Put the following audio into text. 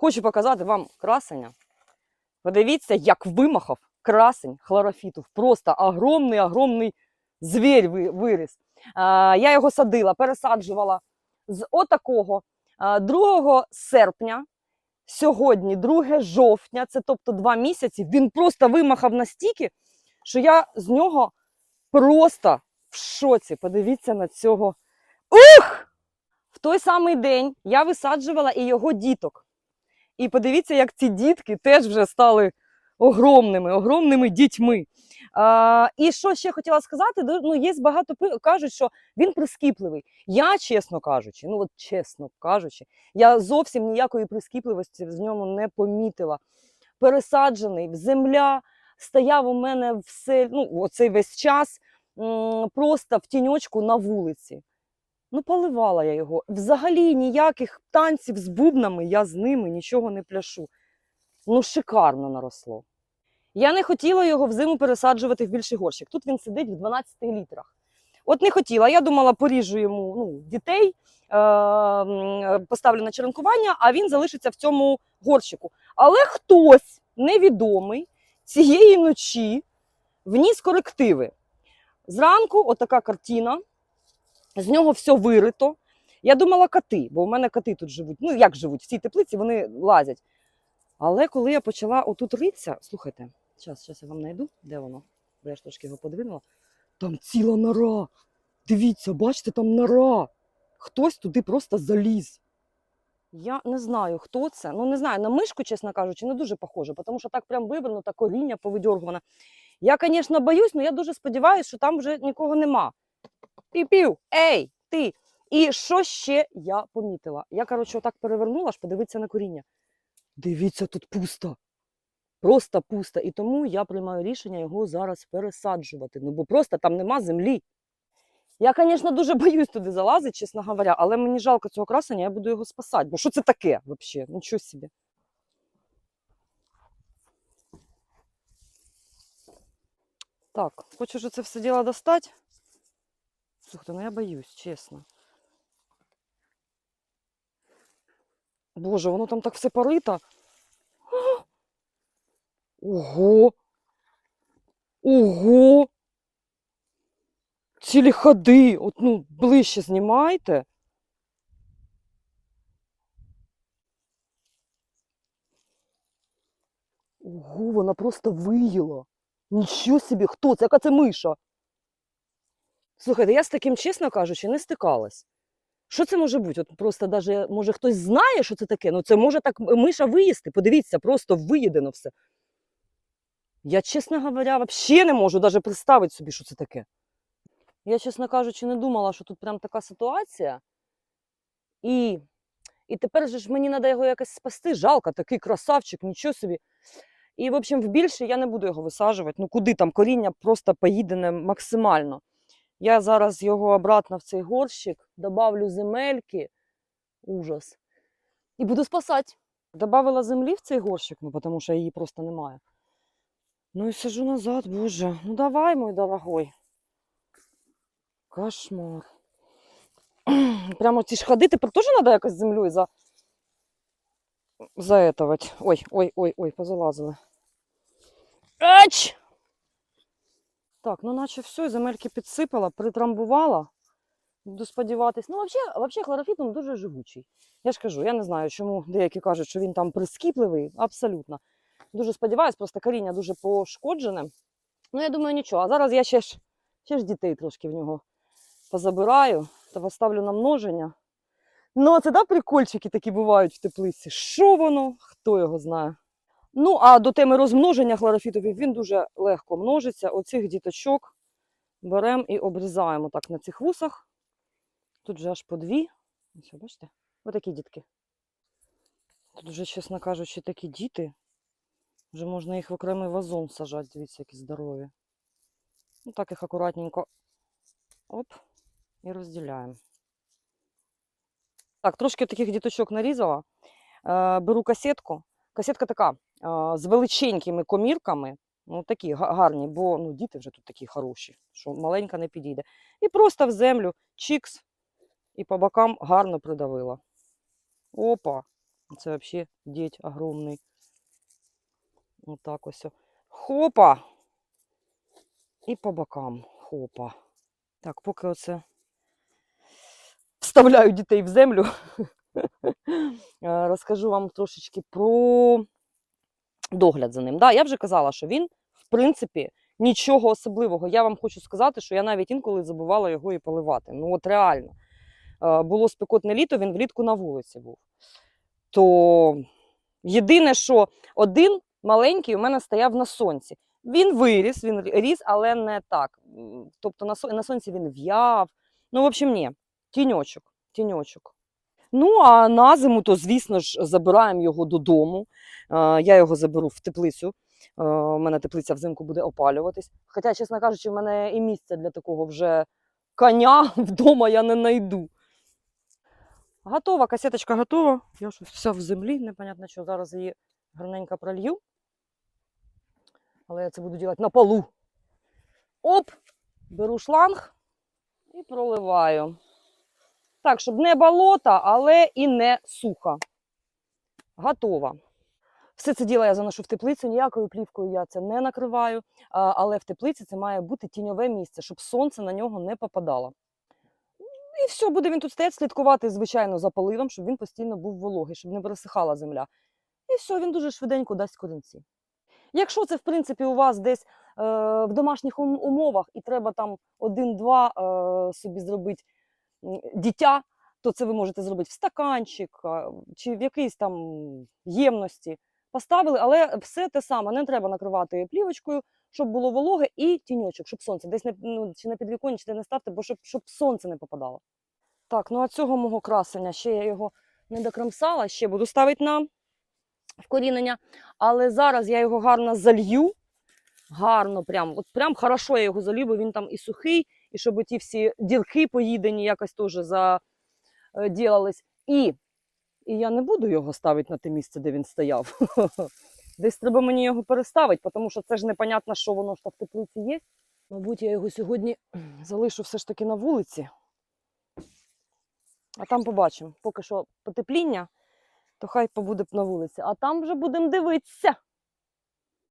Хочу показати вам красення. Подивіться, як вимахав красень хлорофіту. Просто огромний, огромний звір виріс. Я його садила, пересаджувала з отакого 2 серпня. Сьогодні, 2 жовтня, це тобто два місяці. Він просто вимахав настільки, що я з нього просто в шоці. Подивіться на цього. Ух! В той самий день я висаджувала і його діток. І подивіться, як ці дітки теж вже стали огромними, огромними дітьми. А, і що ще хотіла сказати, ну, є багато кажуть, що він прискіпливий. Я, чесно кажучи, ну от чесно кажучи, я зовсім ніякої прискіпливості в ньому не помітила. Пересаджений в земля, стояв у мене все, ну, оцей весь час просто в тіньочку на вулиці. Ну, поливала я його. Взагалі ніяких танців з бубнами я з ними нічого не пляшу. Ну, шикарно наросло. Я не хотіла його взиму пересаджувати в більший горщик. Тут він сидить в 12 літрах. От не хотіла. Я думала, поріжу йому ну, дітей, е- поставлю на черенкування, а він залишиться в цьому горщику. Але хтось невідомий цієї ночі вніс корективи. Зранку отака картина, з нього все вирито. Я думала коти, бо в мене коти тут живуть. Ну, як живуть, в цій теплиці вони лазять. Але коли я почала отут ритися, слухайте, зараз, зараз я вам знайду, де воно, бо я ж трошки його подвинула. Там ціла нора. Дивіться, бачите, там нора. Хтось туди просто заліз. Я не знаю, хто це. Ну, не знаю, на мишку, чесно кажучи, не дуже похоже, тому що так прям вивернуто, коріння повидьоргуване. Я, звісно, боюсь, але я дуже сподіваюся, що там вже нікого нема. Пів-пів, ей, ти. І що ще я помітила? Я, коротше, отак перевернула, аж подивитися на коріння. Дивіться, тут пусто. Просто пусто. І тому я приймаю рішення його зараз пересаджувати. Ну, бо просто там нема землі. Я, звісно, дуже боюсь туди залазити, чесно говоря, але мені жалко цього красення, я буду його спасати. Бо що це таке взагалі? Нічого собі. Так, хочу вже це все діло достати. Слухайте, ну я боюсь, чесно. Боже, воно там так все порито. Ого! Ого! Цілі ходи! От, ну, ближче знімайте. Ого, вона просто виїла. Нічого собі, хто це? Яка це миша? Слухайте, я з таким, чесно кажучи, не стикалась. Що це може бути? От просто даже, може хтось знає, що це таке. Ну це може так миша виїсти. Подивіться, просто виїдено все. Я, чесно говоря, взагалі не можу навіть представити собі, що це таке. Я, чесно кажучи, не думала, що тут прям така ситуація. І, і тепер же ж мені треба його якось спасти. Жалко, такий красавчик, нічого собі. І, в общем, в більше я не буду його висаджувати. Ну куди там коріння просто поїдене максимально. Я зараз його обратно в цей горщик, добавлю земельки, ужас, і буду спасати. Добавила землі в цей горщик, ну тому що її просто немає. Ну і сажу назад, боже. Ну давай, мой дорогой. Кошмар. Прямо ці ж ходи, тепер теж треба якось землею за... заетовать. Ой, ой, ой, ой, позалазили. Ач! Так, ну наче все, земельки підсипала, притрамбувала. Буду сподіватись. Ну, взагалі, хлорофіт він дуже живучий. Я ж кажу, я не знаю, чому деякі кажуть, що він там прискіпливий. Абсолютно. Дуже сподіваюсь, просто коріння дуже пошкоджене. Ну, я думаю, нічого. А зараз я ще ж, ще ж дітей трошки в нього позабираю та поставлю на множення. Ну, це да, прикольчики такі бувають в теплиці. Що воно? Хто його знає? Ну, а до теми розмноження хлорофітових він дуже легко множиться. Оцих діточок беремо і обрізаємо так на цих вусах. Тут вже аж по дві. Ось, бачите? Отакі дітки. Тут вже, чесно кажучи, такі діти. Вже можна їх в окремий вазон сажати, дивіться, які здорові. Ну, так їх акуратненько. Оп, і розділяємо. Так, трошки таких діточок нарізала. Е, беру касетку. Касетка така з величенькими комірками. Ну, такі гарні, бо ну, діти вже тут такі хороші, що маленька не підійде. І просто в землю чікс і по бокам гарно придавила. Опа. Це взагалі діть огромний. Отак ось. Хопа. І по бокам. Хопа. Так, поки оце вставляю дітей в землю. Розкажу вам трошечки про догляд за ним. Да, я вже казала, що він, в принципі, нічого особливого. Я вам хочу сказати, що я навіть інколи забувала його і поливати. Ну, от реально. Е, Було спекотне літо, він влітку на вулиці був. То єдине, що один маленький у мене стояв на сонці. Він виріс, він ріс, але не так. Тобто на, на сонці він в'яв. Ну, в общем, ні, тіньочок, тіньочок. Ну, а на зиму, то, звісно ж, забираємо його додому. Е, Я його заберу в теплицю. Е, У мене теплиця взимку буде опалюватись. Хоча, чесно кажучи, в мене і місця для такого вже коня вдома я не знайду. Готова, касеточка готова. Я щось вся в землі, непонятно що. Зараз її гарненько пролью. Але я це буду робити на полу. Оп! Беру шланг і проливаю. Так, щоб не болото, але і не сухо. Готова. Все це діло я заношу в теплицю, ніякою плівкою я це не накриваю, але в теплиці це має бути тіньове місце, щоб сонце на нього не попадало. І все, буде він тут стояти, слідкувати, звичайно, за поливом, щоб він постійно був вологий, щоб не пересихала земля. І все, він дуже швиденько дасть корінці. Якщо це, в принципі, у вас десь е, в домашніх умовах і треба там один-два е, собі зробити дитя, то це ви можете зробити в стаканчик чи в якійсь там ємності. Поставили, але все те саме, не треба накривати плівочкою, щоб було вологе і тіньочок, щоб сонце. Десь не, ну, чи на підвіконні, чи не ставте, бо щоб, щоб сонце не попадало. Так, ну а цього мого красення, ще я його не докромсала, ще буду ставити на вкорінення. Але зараз я його гарно залью. Гарно, прям, от прям хорошо я його залью, бо він там і сухий, і щоб ті всі дірки поїдені якось теж заділались. І, і я не буду його ставити на те місце, де він стояв. Десь треба мені його переставити, тому що це ж непонятно, що воно ж в теплиці є. Мабуть, я його сьогодні залишу все ж таки на вулиці. А там побачимо. Поки що потепління, то хай побуде на вулиці. А там вже будемо дивитися.